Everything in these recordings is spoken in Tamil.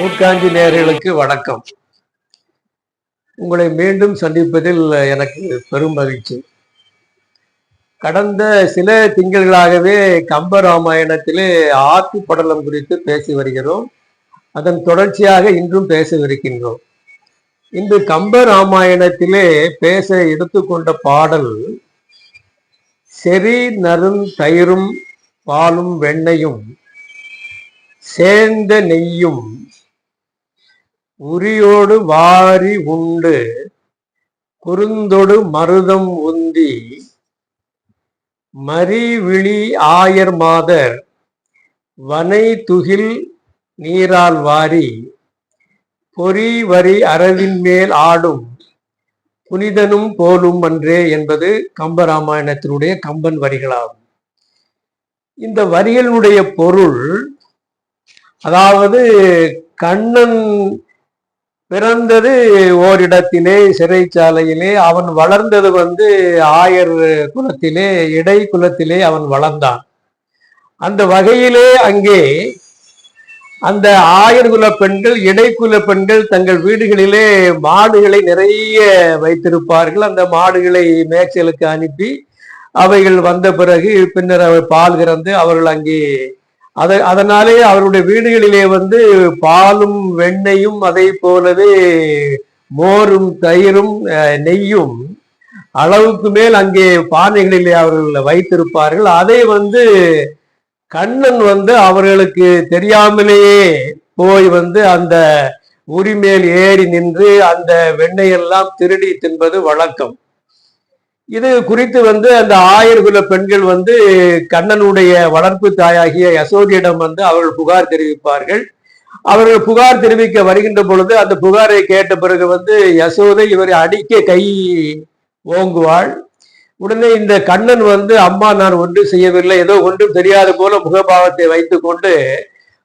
மூட்காஞ்சி நேயர்களுக்கு வணக்கம். உங்களை மீண்டும் சந்திப்பதில் எனக்கு பெரும் மகிழ்ச்சி. கடந்த சில திங்கள்களாகவே கம்ப ராமாயணத்திலே ஆத்து படலம் குறித்து பேசி வருகிறோம். அதன் தொடர்ச்சியாக இன்றும் பேசவிருக்கின்றோம். இன்று கம்ப ராமாயணத்திலே பேச எடுத்துக்கொண்ட பாடல் செறி நறும் தயிரும் பாலும் வெண்ணையும் சேர்ந்த நெய்யும் உரியோடு வாரி உண்டு குறுந்தொடு மருதம் உந்தி. மறிவிழி ஆயர் மாதர் வனை துகில் நீரால் வாரி. பொறி வரி அரவின் மேல் ஆடும் புனிதனும் போலும் அன்றே என்பது கம்பராமாயணத்தினுடைய கம்பன் வரிகளாகும். இந்த வரிகளுடைய பொருள் அதாவது கண்ணன் பிறந்தது ஓரிடத்திலே சிறைச்சாலையிலே அவன் வளர்ந்தது வந்து ஆயர் குலத்திலே இடை குலத்திலே அவன் வளர்ந்தான். அந்த வகையிலே அங்கே அந்த ஆயர்குல பெண்கள் இடைக்குல பெண்கள் தங்கள் வீடுகளிலே மாடுகளை நிறைய வைத்திருப்பார்கள். அந்த மாடுகளை மேய்ச்சலுக்கு அனுப்பி அவைகள் வந்த பிறகு பின்னர் அவை பால் கறந்து அவர்கள் அங்கே அதை அதனாலே அவருடைய வீடுகளிலே வந்து பாலும் வெண்ணையும் அதை போலவே மோரும் தயிரும் நெய்யும் அளவுக்கு மேல் அங்கே பானைகளிலே அவர்கள் வைத்திருப்பார்கள். அதை வந்து கண்ணன் வந்து அவர்களுக்கு தெரியாமலேயே போய் வந்து அந்த உரிமேல் ஏறி நின்று அந்த வெண்ணையெல்லாம் திருடி தின்பது வழக்கம். இது குறித்து வந்து அந்த ஆயர்குல பெண்கள் வந்து கண்ணனுடைய வளர்ப்பு தாயாகிய யசோதியிடம் வந்து அவர்கள் புகார் தெரிவிப்பார்கள். அவர்கள் புகார் தெரிவிக்க வருகின்ற பொழுது அந்த புகாரை கேட்ட பிறகு வந்து யசோதை இவரை அடிக்க கை ஓங்குவாள். உடனே இந்த கண்ணன் வந்து அம்மா நான் ஒன்றும் செய்யவில்லை. ஏதோ ஒன்றும் தெரியாத போல முகபாவத்தை வைத்துக்கொண்டு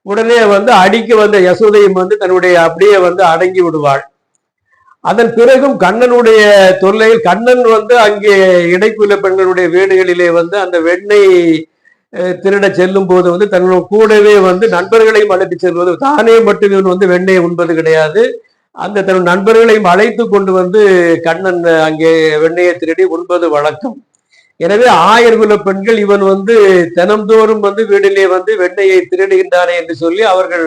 உடனே வந்து அடிக்க வந்த யசோதையும் வந்து தன்னுடைய அப்படியே வந்து அடங்கி விடுவாள். அதன் பிறகும் கண்ணனுடைய தொல்லையில் கண்ணன் வந்து அங்கே இடைக்குள்ள பெண்களுடைய வீடுகளிலே வந்து அந்த வெண்ணை திருட செல்லும் போது வந்து தன்னோட கூடவே வந்து நண்பர்களையும் அழைத்து செல்வது. தானே மட்டும் இவன் வந்து வெண்ணெய் உண்பது கிடையாது. அந்த தன் நண்பர்களையும் அழைத்து கொண்டு வந்து கண்ணன் அங்கே வெண்ணெயை திருடி உண்பது வழக்கம். எனவே ஆயர்குல பெண்கள் இவன் வந்து தினம்தோறும் வந்து வீட்டிலே வந்து வெண்ணெயை திருடுகின்றானே என்று சொல்லி அவர்கள்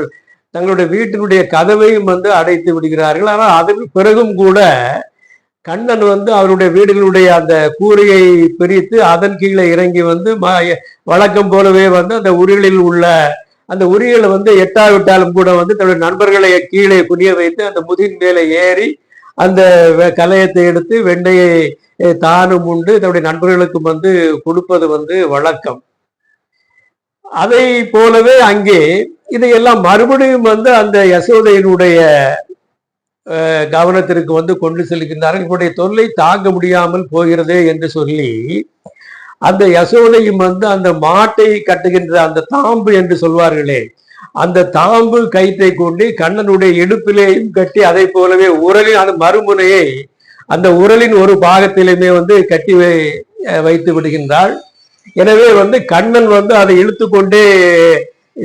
தங்களுடைய வீட்டினுடைய கதவையும் வந்து அடைத்து விடுகிறார்கள். ஆனால் அதற்கு பிறகும் கூட கண்ணன் வந்து அவருடைய வீடுகளுடைய அந்த கூரையை பிரித்து அதன் கீழே இறங்கி வந்து ம- வழக்கம் போலவே வந்து அந்த உரிகளில் உள்ள அந்த உரிகளை வந்து எட்டாவிட்டாலும் கூட வந்து தன்னுடைய நண்பர்களை கீழே குனிய வைத்து அந்த முதின் மேலே ஏறி அந்த கலையத்தை எடுத்து வெண்ணையை தானும் உண்டு. தன்னுடைய நண்பர்களுக்கும் வந்து கொடுப்பது வந்து வழக்கம். அதை போலவே அங்கே இதையெல்லாம் மறுபடியும் வந்து அந்த யசோதையினுடைய கவனத்திற்கு வந்து கொண்டு செல்கின்றார்கள். இவருடைய தொல்லை தாங்க முடியாமல் போகிறதே என்று சொல்லி அந்த யசோதையும் வந்து அந்த மாட்டை கட்டுகின்ற அந்த தாம்பு என்று சொல்வார்களே அந்த தாம்பு கயிற்றை கொண்டு கண்ணனுடைய இடுப்பிலேயும் கட்டி அதை போலவே உரலின் அந்த மறுமுனையை அந்த உரலின் ஒரு பாகத்திலுமே வந்து கட்டி வை- வைத்து விடுகின்றாள். எனவே வந்து கண்ணன் வந்து அதை இழுத்து கொண்டே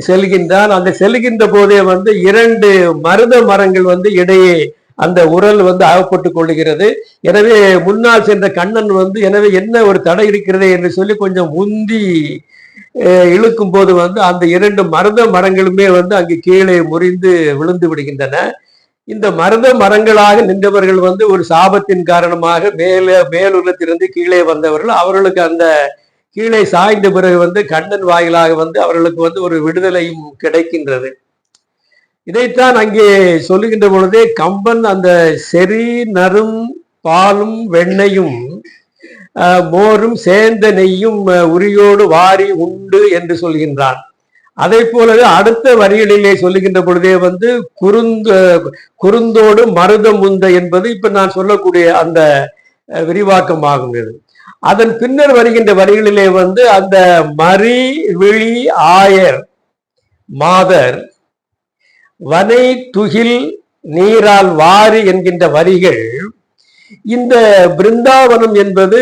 செல்கின்றான். அந்த செல்கின்ற போதே வந்து இரண்டு மருத மரங்கள் வந்து இடையே அந்த உரல் வந்து அகப்பட்டு கொள்கிறது எனவே முன்னால் சென்ற கண்ணன் வந்து எனவே என்ன ஒரு தடை இருக்கிறது? என்று சொல்லி கொஞ்சம் உந்தி இழுக்கும் போது வந்து அந்த இரண்டு மருத மரங்களுமே வந்து அங்கு கீழே முறிந்து விழுந்து விடுகின்றன. இந்த மருத மரங்களாக நின்றவர்கள் வந்து ஒரு சாபத்தின் காரணமாக மேலே மேலுள்ளத்திலிருந்து கீழே வந்தவர்கள். அவர்களுக்கு அந்த கீழே சாய்ந்த பிறகு வந்து கண்ணன் வாயிலாக வந்து அவர்களுக்கு வந்து ஒரு விடுதலையும் கிடைக்கின்றது. இதைத்தான் அங்கே சொல்லுகின்ற பொழுதே கம்பன் அந்த செறி நறும் பாலும் வெண்ணையும் மோரும் சேர்ந்த நெய்யும் உரியோடு வாரி உண்டு என்று சொல்கின்றான். அதை போலவே அடுத்த வரிகளிலே சொல்லுகின்ற பொழுதே வந்து குறுந்த குறுந்தோடு மருதம் உந்த என்பது இப்ப நான் சொல்லக்கூடிய அந்த விரிவாக்கமாகும் இது. அதன் பின்னர் வருகின்ற வரிகளிலே வந்து அந்த மறி விழி ஆயர் மாதர் வனை துகில் நீரால் வாரி என்கின்ற வரிகள் இந்த பிருந்தாவனம் என்பது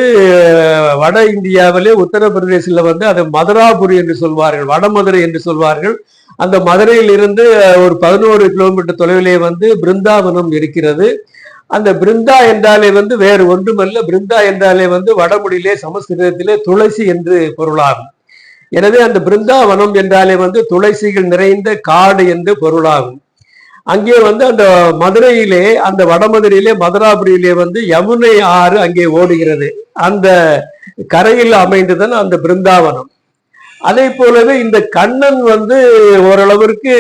வட இந்தியாவிலே உத்தரப்பிரதேசில் வந்து அது மதுராபுரி என்று சொல்வார்கள் வடமதுரை என்று சொல்வார்கள். அந்த மதுரையில் இருந்து ஒரு பதினோரு கிலோமீட்டர் தொலைவிலே வந்து பிருந்தாவனம் இருக்கிறது. அந்த பிருந்தா என்றாலே வந்து வேறு ஒன்றுமல்ல. பிருந்தா என்றாலே வந்து வடமொழியிலே சமஸ்கிருதத்திலே துளசி என்று பொருளாகும். எனவே அந்த பிருந்தாவனம் என்றாலே வந்து துளசிகள் நிறைந்த காடு என்று பொருளாகும். அங்கே வந்து அந்த மதுரையிலே அந்த வடமதுரையிலே மதுராபுரியிலே வந்து யமுனை ஆறு அங்கே ஓடுகிறது. அந்த கரையில் அமைந்ததுன்னு அந்த பிருந்தாவனம். அதே போலவே இந்த கண்ணன் வந்து ஓரளவிற்கு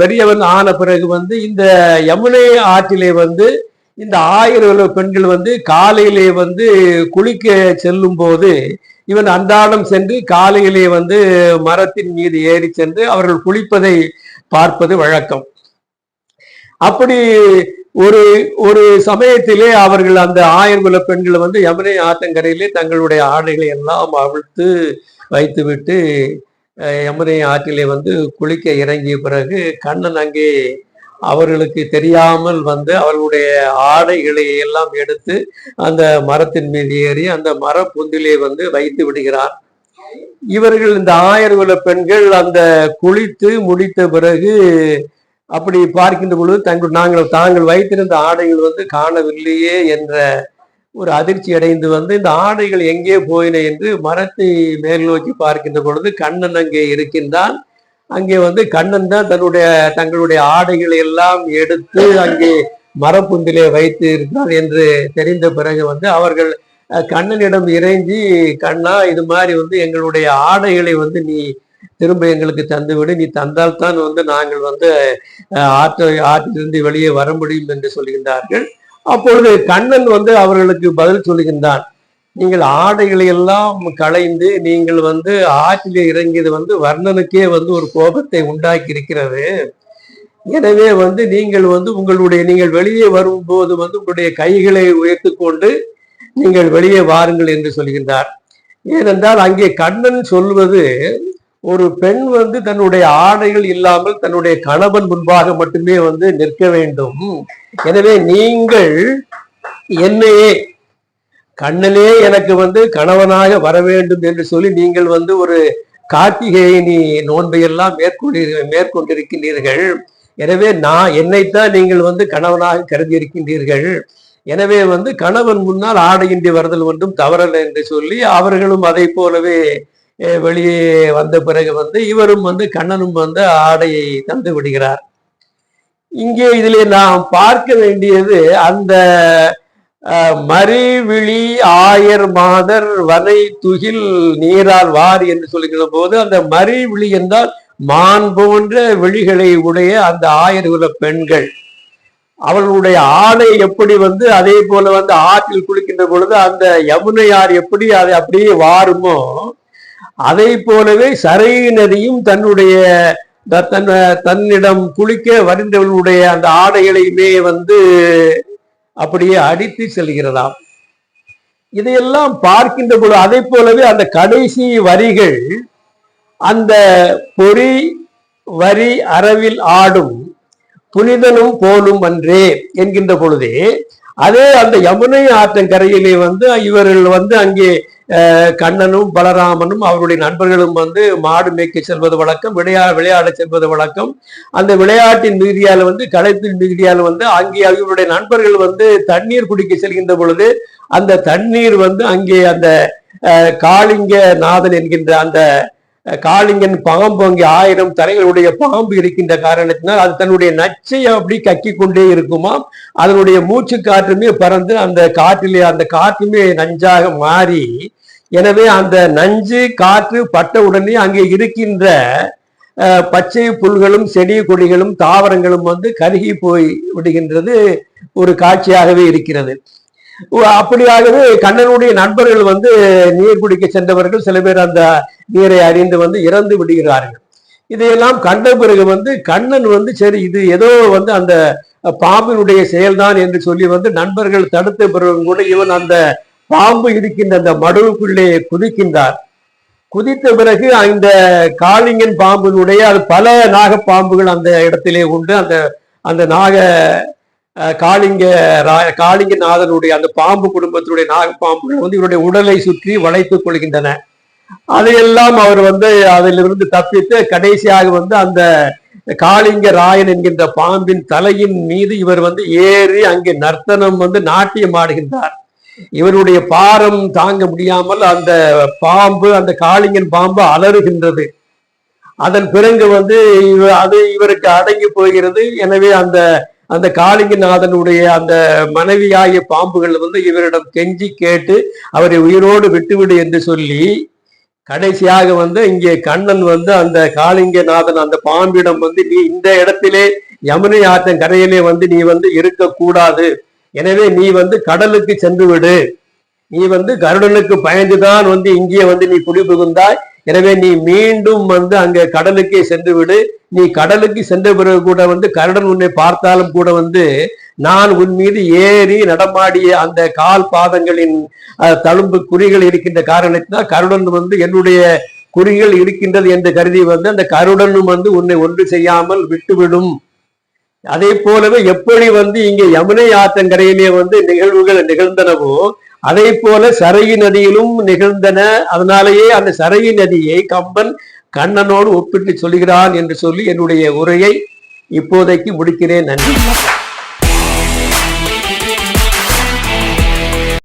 பெரியவன் ஆன பிறகு வந்து இந்த யமுனை ஆற்றிலே வந்து இந்த ஆயிரம் பெண்கள் வந்து காலையிலே வந்து குளிக்க செல்லும் போது இவன் அன்றாடம் சென்று காலையிலே வந்து மரத்தின் மீது ஏறி சென்று அவர்கள் குளிப்பதை பார்ப்பது வழக்கம். அப்படி ஒரு ஒரு சமயத்திலே அவர்கள் அந்த ஆயிரங்குல பெண்கள் வந்து யமுனை ஆற்றங்கரையிலே தங்களுடைய ஆடைகளை எல்லாம் அவிழ்த்து வைத்துவிட்டு அஹ், யமுனை ஆற்றிலே வந்து குளிக்க இறங்கிய பிறகு கண்ணன் அங்கே அவர்களுக்கு தெரியாமல் வந்து அவர்களுடைய ஆடைகளை எல்லாம் எடுத்து அந்த மரத்தின் மீது ஏறி அந்த மரப்பொந்திலே வந்து வைத்து விடுகிறார். இவர்கள் இந்த ஆயிரகுல பெண்கள் அந்த குளித்து முடித்த பிறகு அப்படி பார்க்கின்ற பொழுது தங்கள் நாங்கள் தாங்கள் வைத்திருந்த ஆடைகள் வந்து காணவில்லையே என்ற ஒரு அதிர்ச்சி அடைந்து வந்து இந்த ஆடைகள் எங்கே போயின என்று மரத்தை மேல் நோக்கி பார்க்கின்ற பொழுது கண்ணன் அங்கே இருக்கின்றான். அங்கே வந்து கண்ணன் தான் தன்னுடைய தங்களுடைய ஆடைகளை எல்லாம் எடுத்து அங்கே மரப்புந்திலே வைத்து இருக்கிறார் என்று தெரிந்த பிறகு வந்து அவர்கள் கண்ணனிடம் இறைஞ்சி கண்ணா இது மாதிரி வந்து எங்களுடைய ஆடைகளை வந்து நீ திரும்ப எங்களுக்கு தந்துவிடு. நீ தந்தால் தான் வந்து நாங்கள் வந்து ஆற்றை ஆற்றிலிருந்து வெளியே வர முடியும் என்று சொல்கின்றார்கள். அப்பொழுது கண்ணன் வந்து அவர்களுக்கு பதில் சொல்லுகின்றான் நீங்கள் ஆடைகளை எல்லாம் களைந்து நீங்கள் வந்து ஆற்றில் இறங்கியது வந்து வர்ணனுக்கே வந்து ஒரு கோபத்தை உண்டாக்கி இருக்கிறது எனவே வந்து நீங்கள் வந்து உங்களுடைய நீங்கள் வெளியே வரும்போது வந்து உங்களுடைய கைகளை உயர்த்து கொண்டு நீங்கள் வெளியே வாருங்கள் என்று சொல்கின்றார். ஏனென்றால் அங்கே கண்ணன் சொல்வது ஒரு பெண் வந்து தன்னுடைய ஆடைகள் இல்லாமல் தன்னுடைய கணவன் முன்பாக மட்டுமே வந்து நிற்க வேண்டும். எனவே நீங்கள் என்னையே கண்ணனே எனக்கு வந்து கணவனாக வர வேண்டும் என்று சொல்லி நீங்கள் வந்து ஒரு கார்த்திகேயனி நோன்பையெல்லாம் நோன்பை எல்லாம் மேற்கொண்டு மேற்கொண்டிருக்கின்றீர்கள். எனவே நான் என்னைத்தான் நீங்கள் வந்து கணவனாக கருதி இருக்கின்றீர்கள் எனவே வந்து கணவன் முன்னால் ஆடையின்றி வருதல் ஒன்றும் தவறல்ல என்று சொல்லி அவர்களும் அதை போலவே வெளியே வந்த பிறகு வந்து இவரும் வந்து கண்ணனும் வந்து ஆடையை தந்து விடுகிறார். இங்கே இதிலே நாம் பார்க்க வேண்டியது அந்த மறிவிழி ஆயர் மாதர் வனை துகில் நீரால் வார் என்று சொல்லுகிற போது அந்த மறிவிழி என்றால் மான் போன்ற விழிகளை உடைய அந்த ஆயர் குல பெண்கள். அவர்களுடைய ஆடை எப்படி வந்து அதே போல வந்து ஆற்றில் குளிக்கின்ற பொழுது அந்த யமுனையார் எப்படி அதை அப்படியே வாருமோ அதை போலவே சரை நதியும் தன்னுடைய தன் தன்னிடம் குளிக்க வருந்தவர்களுடைய அந்த ஆடைகளையுமே வந்து அப்படியே அடித்து செல்கிறதாம். இதையெல்லாம் பார்க்கின்ற பொழுது அதை போலவே அந்த கடைசி வரிகள் அந்த பொறி வரி அறவில் ஆடும் புனிதனும் போலும் அன்றே என்கின்ற பொழுதே அதே அந்த யமுனை ஆற்றங்கரையிலே வந்து இவர்கள் வந்து அங்கே கண்ணனும் பலராமனும் அவருடைய நண்பர்களும் வந்து மாடு மேய்க்க செல்வது வழக்கம் விளையா விளையாட செல்வது வழக்கம். அந்த விளையாட்டின் மிகுதியால் வந்து களைப்பின் மிகுதியால் வந்து அங்கே அவருடைய நண்பர்கள் வந்து தண்ணீர் குடிக்க செல்கின்ற பொழுது அந்த தண்ணீர் வந்து அங்கே அந்த காளிங்க நாதன் என்கின்ற அந்த காளிங்கன் பாம்பு அங்கே ஆயிரம் தலைகளுடைய பாம்பு இருக்கின்ற காரணத்தினால் அது தன்னுடைய நச்சையை அப்படி கக்கி கொண்டே இருக்குமாம் அதனுடைய மூச்சு காற்றுமே பறந்து அந்த காற்றிலே அந்த காற்றுமே நஞ்சாக மாறி எனவே அந்த நஞ்சு காற்று பட்ட உடனே அங்கே இருக்கின்ற அஹ், பச்சை புல்களும் செடி கொடிகளும் தாவரங்களும் வந்து கருகி போய் விடுகின்றது ஒரு காட்சியாகவே இருக்கிறது. அப்படியாகவே கண்ணனுடைய நண்பர்கள் வந்து நீர் குடிக்க சென்றவர்கள் சில பேர் அந்த நீரை அறிந்து வந்து இறந்து விடுகிறார்கள். இதையெல்லாம் கண்ட பிறகு வந்து கண்ணன் வந்து சரி இது ஏதோ வந்து அந்த பாம்பினுடைய செயல்தான் என்று சொல்லி வந்து நண்பர்கள் தடுத்த பிறகு கூட இவன் அந்த பாம்பு இருக்கின்ற அந்த மடுவுக்குள்ளே குதிக்கின்றார். குதித்த பிறகு அந்த காளிங்கன் பாம்பினுடைய அது பல நாகப்பாம்புகள் அந்த இடத்திலே உண்டு. அந்த அந்த நாக அஹ், காளிங்க ரா- காளிங்கநாதனுடைய அந்த பாம்பு குடும்பத்தினுடைய நாகப்பாம்புகள் வந்து இவருடைய உடலை சுற்றி வளைத்துக் கொள்கின்றன. அதையெல்லாம் அவர் வந்து அதிலிருந்து தப்பித்து கடைசியாக வந்து அந்த காளிங்க ராயன் என்கின்ற பாம்பின் தலையின் மீது இவர் வந்து ஏறி அங்கே நர்த்தனம் வந்து நாட்டியம் ஆடுகின்றார். இவருடைய பாரம் தாங்க முடியாமல் அந்த பாம்பு அந்த காளிங்கன் பாம்பு அலறுகின்றது. அதன் பிறகு வந்து இவ- அது இவருக்கு அடங்கி போகிறது. எனவே அந்த அந்த காளிங்கநாதனுடைய அந்த மனைவியாகிய பாம்புகள் வந்து இவரிடம் கெஞ்சி கேட்டு அவரை உயிரோடு விட்டுவிடு என்று சொல்லி கடைசியாக வந்து இங்கே கண்ணன் வந்து அந்த காளிங்கநாதன் அந்த பாம்பிடம் வந்து நீ இந்த இடத்திலே யமுனை ஆற்றன் கரையிலே வந்து நீ வந்து இருக்கக்கூடாது. எனவே நீ வந்து கடலுக்கு சென்று விடு. நீ வந்து கருடனுக்கு பயந்துதான் வந்து இங்கே வந்து நீ குடிபுகுந்தாய். எனவே நீ மீண்டும் வந்து அங்க கடலுக்கே சென்று விடு நீ கடலுக்கு சென்ற பிறகு கூட வந்து கருடன் உன்னை பார்த்தாலும் கூட வந்து நான் உன் மீது ஏறி நடமாடிய அந்த கால் பாதங்களின் தழும்பு குறிகள் இருக்கின்ற காரணத்தினால் கருடன் வந்து என்னுடைய குறிகள் இருக்கின்றது என்று கருதி வந்து அந்த கருடனும் வந்து உன்னை ஒன்று செய்யாமல் விட்டுவிடும். அதே போலவே எப்படி வந்து இங்கே யமுனை ஆற்றங்கரையிலே வந்து நிகழ்வுகள் நிகழ்ந்தனவோ அதே போல சரையு நதியிலும் நிகழ்ந்தன. அதனாலேயே அந்த சரையு நதியை கம்பன் கண்ணனோடு ஒப்பிட்டு சொல்கிறான் என்று சொல்லி என்னுடைய உரையை இப்போதைக்கு முடிக்கிறேன். நன்றி.